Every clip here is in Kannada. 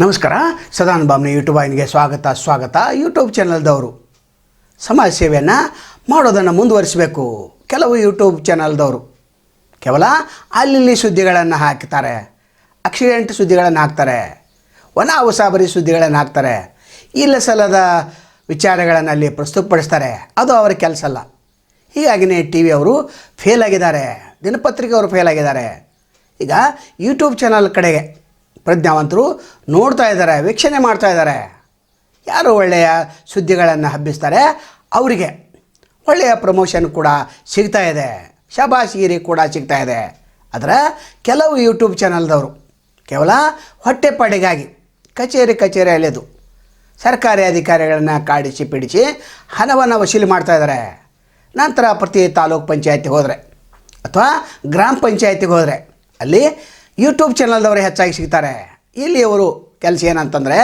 ನಮಸ್ಕಾರ. ಸದಾನ್ ಯೂಟ್ಯೂಬ್ ವಾಹಿನಿಗೆ ಸ್ವಾಗತ ಸ್ವಾಗತ. ಯೂಟ್ಯೂಬ್ ಚಾನಲ್ದವರು ಸಮಾಜ ಸೇವೆಯನ್ನು ಮಾಡೋದನ್ನು ಮುಂದುವರಿಸಬೇಕು. ಕೆಲವು ಯೂಟ್ಯೂಬ್ ಚಾನಲ್ದವರು ಕೇವಲ ಅಲ್ಲಿ ಸುದ್ದಿಗಳನ್ನು ಹಾಕ್ತಾರೆ. ಆಕ್ಸಿಡೆಂಟ್ ಸುದ್ದಿಗಳನ್ನು ಹಾಕ್ತಾರೆ. ಒಣ ಉಸಾಬರಿ ಸುದ್ದಿಗಳನ್ನು ಹಾಕ್ತಾರೆ. ಇಲ್ಲ ಸಲದ ವಿಚಾರಗಳನ್ನು ಅಲ್ಲಿ ಪ್ರಸ್ತುತಪಡಿಸ್ತಾರೆ. ಅದು ಅವರ ಕೆಲಸ ಅಲ್ಲ. ಹೀಗಾಗಿನೇ ಟಿ ವಿ ಅವರು ಫೇಲ್ ಆಗಿದ್ದಾರೆ. ದಿನಪತ್ರಿಕೆ ಅವರು ಫೇಲ್ ಆಗಿದ್ದಾರೆ. ಈಗ ಯೂಟ್ಯೂಬ್ ಚಾನಲ್ ಕಡೆಗೆ. ಪ್ರಜ್ಞಾವಂತರು ನೋಡ್ತಾ ಇದ್ದಾರೆ, ವೀಕ್ಷಣೆ ಮಾಡ್ತಾ ಇದ್ದಾರೆ. ಯಾರು ಒಳ್ಳೆಯ ಸುದ್ದಿಗಳನ್ನು ಹಬ್ಬಿಸ್ತಾರೆ? ಅವರಿಗೆ ಒಳ್ಳೆಯ ಪ್ರಮೋಷನ್ ಕೂಡ ಸಿಗ್ತಾ ಇದೆ. ಶಬಾಶಿಗಿರಿ ಕೂಡ ಸಿಗ್ತಾ ಇದೆ. ಆದರೆ ಕೆಲವು ಯೂಟ್ಯೂಬ್ ಚಾನಲ್ದವರು ಕೇವಲ ಹೊಟ್ಟೆಪಾಡಿಗಾಗಿ ಕಚೇರಿ ಕಚೇರಿ ಅಲೆದು ಸರ್ಕಾರಿ ಅಧಿಕಾರಿಗಳನ್ನು ಕಾಡಿಸಿ ಪಿಡಿಸಿ ಹಣವನ್ನು ವಸೂಲಿ ಮಾಡ್ತಾ ಇದ್ದಾರೆ. ನಂತರ ಪ್ರತಿ ತಾಲೂಕ್ ಪಂಚಾಯತಿಗೆ ಹೋದರೆ ಅಥವಾ ಗ್ರಾಮ ಪಂಚಾಯತಿಗೆ ಹೋದರೆ ಅಲ್ಲಿ ಯೂಟ್ಯೂಬ್ ಚಾನಲ್ದವರು ಹೆಚ್ಚಾಗಿ ಸಿಗ್ತಾರೆ. ಇಲ್ಲಿ ಅವರು ಕೆಲಸ ಏನಂತಂದರೆ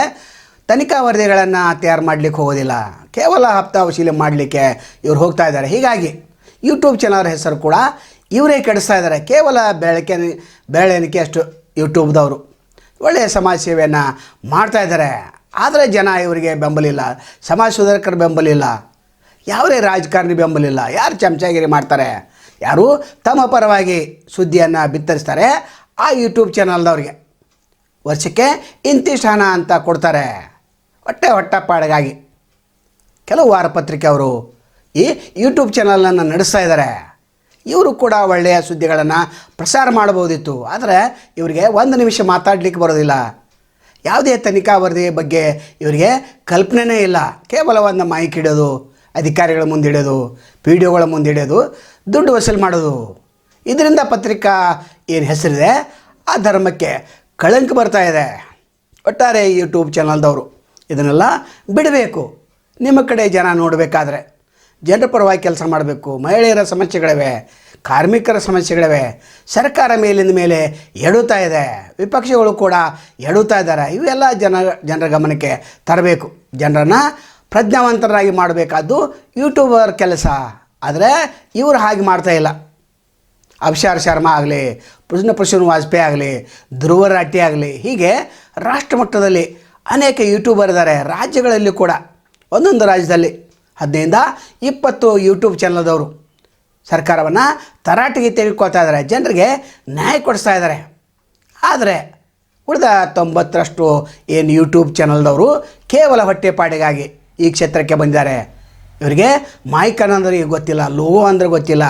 ತನಿಖಾ ವರದಿಗಳನ್ನು ತಯಾರು ಮಾಡಲಿಕ್ಕೆ ಹೋಗೋದಿಲ್ಲ. ಕೇವಲ ಹಪ್ತಾ ವಸೂಲಿ ಮಾಡಲಿಕ್ಕೆ ಇವ್ರು ಹೋಗ್ತಾ ಇದ್ದಾರೆ. ಹೀಗಾಗಿ ಯೂಟ್ಯೂಬ್ ಚಾನಲ್ ಹೆಸರು ಕೂಡ ಇವರೇ ಕೆಡಿಸ್ತಾ ಇದ್ದಾರೆ. ಕೇವಲ ಬೆಳಕೆ ಬೆಳೆಣಿಕೆ ಅಷ್ಟು ಯೂಟ್ಯೂಬ್ದವರು. ಒಳ್ಳೆಯ ಸಮಾಜ ಸೇವೆಯನ್ನು ಮಾಡ್ತಾ ಇದ್ದಾರೆ. ಆದರೆ ಜನ ಇವರಿಗೆ ಬೆಂಬಲಿಲ್ಲ ಸಮಾಜ ಸುಧಾರಕರ ಬೆಂಬಲಿಲ್ಲ ಯಾವುದೇ ರಾಜಕಾರಣಿ ಬೆಂಬಲಿಲ್ಲ ಯಾರು ಚಮಚಾಗಿರಿ ಮಾಡ್ತಾರೆ? ಯಾರು ತಮ್ಮ ಪರವಾಗಿ ಸುದ್ದಿಯನ್ನು ಬಿತ್ತರಿಸ್ತಾರೆ? ಆ ಯೂಟ್ಯೂಬ್ ಚಾನಲ್ದವ್ರಿಗೆ ವರ್ಷಕ್ಕೆ ಇಂತಿಷ್ಟು ಹಣ ಅಂತ ಕೊಡ್ತಾರೆ. ಹೊಟ್ಟೆ ಹೊಟ್ಟೆಪಾಡಿಗಾಗಿ ಕೆಲವು ವಾರಪತ್ರಿಕೆ ಅವರು ಈ ಯೂಟ್ಯೂಬ್ ಚಾನಲನ್ನು ನಡೆಸ್ತಾ ಇದ್ದಾರೆ. ಇವರು ಕೂಡ ಒಳ್ಳೆಯ ಸುದ್ದಿಗಳನ್ನು ಪ್ರಸಾರ ಮಾಡ್ಬೋದಿತ್ತು ಆದರೆ ಇವರಿಗೆ ಒಂದು ನಿಮಿಷ ಮಾತಾಡಲಿಕ್ಕೆ ಬರೋದಿಲ್ಲ. ಯಾವುದೇ ತನಿಖಾ ವರದಿ ಬಗ್ಗೆ ಇವರಿಗೆ ಕಲ್ಪನೆನೇ ಇಲ್ಲ. ಕೇವಲ ಒಂದು ಮೈಕ್ ಇಡೋದು ಅಧಿಕಾರಿಗಳ ಮುಂದೆ ಹಿಡಿಯೋದು ಪಿ ಡಿ ಒಗಳ ಮುಂದೆ ಹಿಡಿಯೋದು, ದುಡ್ಡು ವಸೂಲು ಮಾಡೋದು. ಇದರಿಂದ ಪತ್ರಿಕಾ ಏನು ಹೆಸರಿದೆ? ಆ ಧರ್ಮಕ್ಕೆ ಕಳಂಕ ಬರ್ತಾ ಇದೆ. ಒಟ್ಟಾರೆ ಯೂಟ್ಯೂಬ್ ಚಾನಲ್ದವರು ಇದನ್ನೆಲ್ಲ ಬಿಡಬೇಕು. ನಿಮ್ಮ ಕಡೆ ಜನ ನೋಡಬೇಕಾದ್ರೆ ಜನರ ಪರವಾಗಿ ಕೆಲಸ ಮಾಡಬೇಕು. ಮಹಿಳೆಯರ ಸಮಸ್ಯೆಗಳಿವೆ, ಕಾರ್ಮಿಕರ ಸಮಸ್ಯೆಗಳಿವೆ, ಸರ್ಕಾರ ಮೇಲಿಂದ ಮೇಲೆ ಎಡುತ್ತಾ ಇದೆ, ವಿಪಕ್ಷಗಳು ಕೂಡ ಎಡುತ್ತಾ ಇದ್ದಾರೆ. ಇವೆಲ್ಲ ಜನ, ಜನರ ಗಮನಕ್ಕೆ ತರಬೇಕು. ಜನರನ್ನು ಪ್ರಜ್ಞಾವಂತರಾಗಿ ಮಾಡಬೇಕಾದ್ದು ಯೂಟ್ಯೂಬರ್ ಕೆಲಸ. ಆದರೆ ಇವರು ಹಾಗೆ ಮಾಡ್ತಾ ಇಲ್ಲ. ಅಭಿಷಾರ್ ಶರ್ಮಾ ಆಗಲಿ ಪ್ರಶ್ನ ವಾಜಪೇಯಿ ಆಗಲಿ, ಧ್ರುವ ರಾಟಿ ಆಗಲಿ, ಹೀಗೆ ರಾಷ್ಟ್ರ ಮಟ್ಟದಲ್ಲಿ ಅನೇಕ ಯೂಟ್ಯೂಬರ್ ಇದ್ದಾರೆ. ರಾಜ್ಯಗಳಲ್ಲಿ ಕೂಡ, ಒಂದೊಂದು ರಾಜ್ಯದಲ್ಲಿ ಹದಿನೈದು ಇಪ್ಪತ್ತು ಯೂಟ್ಯೂಬ್ ಚಾನಲ್ದವರು ಸರ್ಕಾರವನ್ನು ತರಾಟೆಗೆ ತೆಗೆದುಕೊಳ್ತಾ ಇದ್ದಾರೆ. ಜನರಿಗೆ ನ್ಯಾಯ ಕೊಡಿಸ್ತಾ ಇದ್ದಾರೆ. ಆದರೆ ಉಳಿದ ತೊಂಬತ್ತರಷ್ಟು ಏನು ಯೂಟ್ಯೂಬ್ ಚಾನಲ್ದವರು ಕೇವಲ ಹೊಟ್ಟೆಪಾಡಿಗಾಗಿ ಈ ಕ್ಷೇತ್ರಕ್ಕೆ ಬಂದಿದ್ದಾರೆ. ಇವರಿಗೆ ಮಾಯ್ಕನ್ ಅಂದ್ರೆ ಈಗ ಗೊತ್ತಿಲ್ಲ ಲೋಗೋ ಅಂದರೆ ಗೊತ್ತಿಲ್ಲ,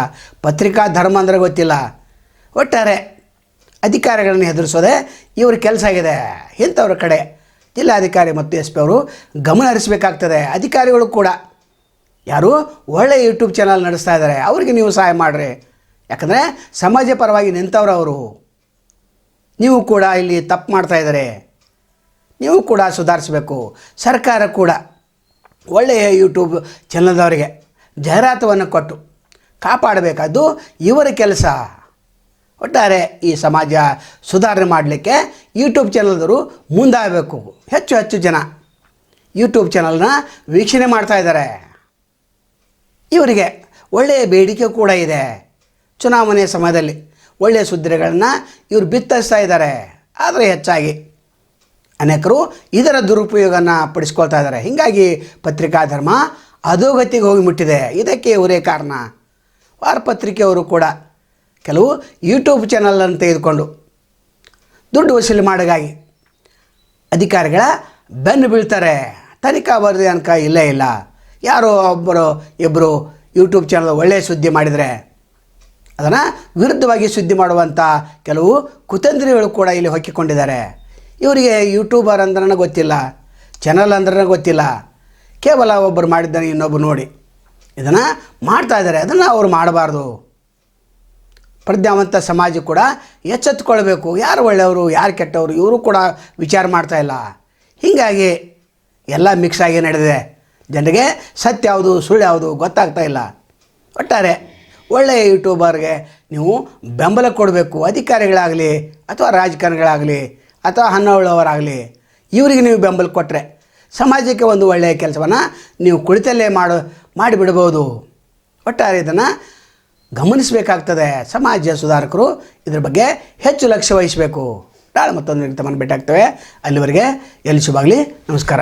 ಪತ್ರಿಕಾ ಧರ್ಮ ಅಂದರೆ ಗೊತ್ತಿಲ್ಲ. ಒಟ್ಟಾರೆ ಅಧಿಕಾರಿಗಳನ್ನು ಎದುರಿಸೋದೆ ಇವ್ರ ಕೆಲಸ ಆಗಿದೆ. ಇಂಥವ್ರ ಕಡೆ ಜಿಲ್ಲಾಧಿಕಾರಿ ಮತ್ತು ಎಸ್ ಪಿ ಅವರು ಗಮನ ಹರಿಸಬೇಕಾಗ್ತದೆ. ಅಧಿಕಾರಿಗಳು ಕೂಡ. ಯಾರು? ಒಳ್ಳೆಯ ಯೂಟ್ಯೂಬ್ ಚಾನಲ್ ನಡೆಸ್ತಾ ಇದ್ದಾರೆ ಅವರಿಗೆ ನೀವು ಸಹಾಯ ಮಾಡಿರಿ. ಯಾಕಂದರೆ ಸಮಾಜ ಪರವಾಗಿ ನಿಂತವ್ರು ಅವರು. ನೀವು ಕೂಡ ಇಲ್ಲಿ ತಪ್ಪು ಮಾಡ್ತಾ ಇದ್ದಾರೆ ನೀವು ಕೂಡ ಸುಧಾರಿಸಬೇಕು. ಸರ್ಕಾರ ಕೂಡ. ಒಳ್ಳೆಯ ಯೂಟ್ಯೂಬ್ ಚಾನಲ್ದವರಿಗೆ ಜಾಹೀರಾತುವನ್ನು ಕೊಟ್ಟು ಕಾಪಾಡಬೇಕಾದ್ದು ಇವರ ಕೆಲಸ. ಒಟ್ಟಾರೆ ಈ ಸಮಾಜ ಸುಧಾರಣೆ ಮಾಡಲಿಕ್ಕೆ ಯೂಟ್ಯೂಬ್ ಚಾನಲ್ದವರು ಮುಂದಾಗಬೇಕು. ಹೆಚ್ಚು ಹೆಚ್ಚು ಜನ ಯೂಟ್ಯೂಬ್ ಚಾನಲ್ನ ವೀಕ್ಷಣೆ ಮಾಡ್ತಾ ಇದ್ದಾರೆ. ಇವರಿಗೆ ಒಳ್ಳೆಯ ಬೇಡಿಕೆ ಕೂಡ ಇದೆ. ಚುನಾವಣೆ ಸಮಯದಲ್ಲಿ ಒಳ್ಳೆಯ ಸುದ್ದಿಗಳನ್ನು ಇವರು ಬಿತ್ತರಿಸ್ತಾ ಇದ್ದಾರೆ. ಆದರೆ ಹೆಚ್ಚಾಗಿ ಅನೇಕರು ಇದರ ದುರುಪಯೋಗನ ಪಡಿಸ್ಕೊಳ್ತಾ ಇದ್ದಾರೆ. ಹೀಗಾಗಿ ಪತ್ರಿಕಾ ಧರ್ಮ ಅಧೋಗತಿಗೆ ಹೋಗಿ ಮುಟ್ಟಿದೆ. ಇದಕ್ಕೆ ಇವರೇ ಕಾರಣ. ವಾರಪತ್ರಿಕೆಯವರು ಕೂಡ ಕೆಲವು ಯೂಟ್ಯೂಬ್ ಚಾನಲನ್ನು ತೆಗೆದುಕೊಂಡು ದುಡ್ಡು ವಸೂಲಿ ಮಾಡೋಗಾಗಿ ಅಧಿಕಾರಿಗಳ ಬೆನ್ನು ಬೀಳ್ತಾರೆ. ತನಿಖಾ ವರದಿ ಅನ್ಕ ಇಲ್ಲೇ ಇಲ್ಲ. ಯಾರೋ ಒಬ್ಬರು ಇಬ್ಬರು ಯೂಟ್ಯೂಬ್ ಚಾನಲ್ ಒಳ್ಳೆಯ ಸುದ್ದಿ ಮಾಡಿದರೆ ಅದನ್ನು ವಿರುದ್ಧವಾಗಿ ಸುದ್ದಿ ಮಾಡುವಂಥ ಕೆಲವು ಕುತಂತ್ರಿಗಳು ಕೂಡ ಇಲ್ಲಿ ಹೊಕ್ಕಿಕೊಂಡಿದ್ದಾರೆ. ಇವರಿಗೆ ಯೂಟ್ಯೂಬರ್ ಅಂದ್ರೆ ಗೊತ್ತಿಲ್ಲ ಚಾನಲ್ ಅಂದ್ರೆ ಗೊತ್ತಿಲ್ಲ. ಕೇವಲ ಒಬ್ಬರು ಮಾಡಿದ್ದಾನೆ ಇನ್ನೊಬ್ಬರು ನೋಡಿ. ಇದನ್ನು ಮಾಡ್ತಾ ಇದ್ದಾರೆ, ಅದನ್ನು ಅವರು ಮಾಡಬಾರ್ದು. ಪ್ರಜ್ಞಾವಂತ ಸಮಾಜ ಕೂಡ ಎಚ್ಚೆತ್ತುಕೊಳ್ಬೇಕು ಯಾರು ಒಳ್ಳೆಯವರು, ಯಾರು ಕೆಟ್ಟವರು, ಇವರು ಕೂಡ ವಿಚಾರ ಮಾಡ್ತಾ ಇಲ್ಲ. ಹೀಗಾಗಿ ಎಲ್ಲ ಮಿಕ್ಸ್ ಆಗಿ ನಡೆದಿದೆ. ಜನರಿಗೆ ಸತ್ಯ ಯಾವುದು, ಸುಳ್ಳು ಯಾವುದು ಗೊತ್ತಾಗ್ತಾ ಇಲ್ಲ. ಒಟ್ಟಾರೆ ಒಳ್ಳೆಯ ಯೂಟ್ಯೂಬರ್ಗೆ ನೀವು ಬೆಂಬಲ ಕೊಡಬೇಕು. ಅಧಿಕಾರಿಗಳಾಗಲಿ ಅಥವಾ ರಾಜಕಾರಣಿಗಳಾಗಲಿ. ಅಥವಾ ಹನ್ನೊಳ್ಳವರಾಗಲಿ ಇವರಿಗೆ ನೀವು ಬೆಂಬಲ ಕೊಟ್ಟರೆ ಸಮಾಜಕ್ಕೆ ಒಂದು ಒಳ್ಳೆಯ ಕೆಲಸವನ್ನು ನೀವು ಕುಳಿತಲ್ಲೇ ಮಾಡು, ಮಾಡಿಬಿಡ್ಬೋದು. ಒಟ್ಟಾರೆ ಇದನ್ನು ಗಮನಿಸಬೇಕಾಗ್ತದೆ. ಸಮಾಜ ಸುಧಾರಕರು ಇದ್ರ ಬಗ್ಗೆ ಹೆಚ್ಚು ಲಕ್ಷ್ಯ ವಹಿಸಬೇಕು. ನಾಳೆ ಮತ್ತೊಂದು ತಮ್ಮನ್ನು ಭೇಟಿ ಆಗ್ತೇವೆ ಅಲ್ಲಿವರೆಗೆ ಎಲ್ಲಿ ಶುಭಾಗಲಿ ನಮಸ್ಕಾರ.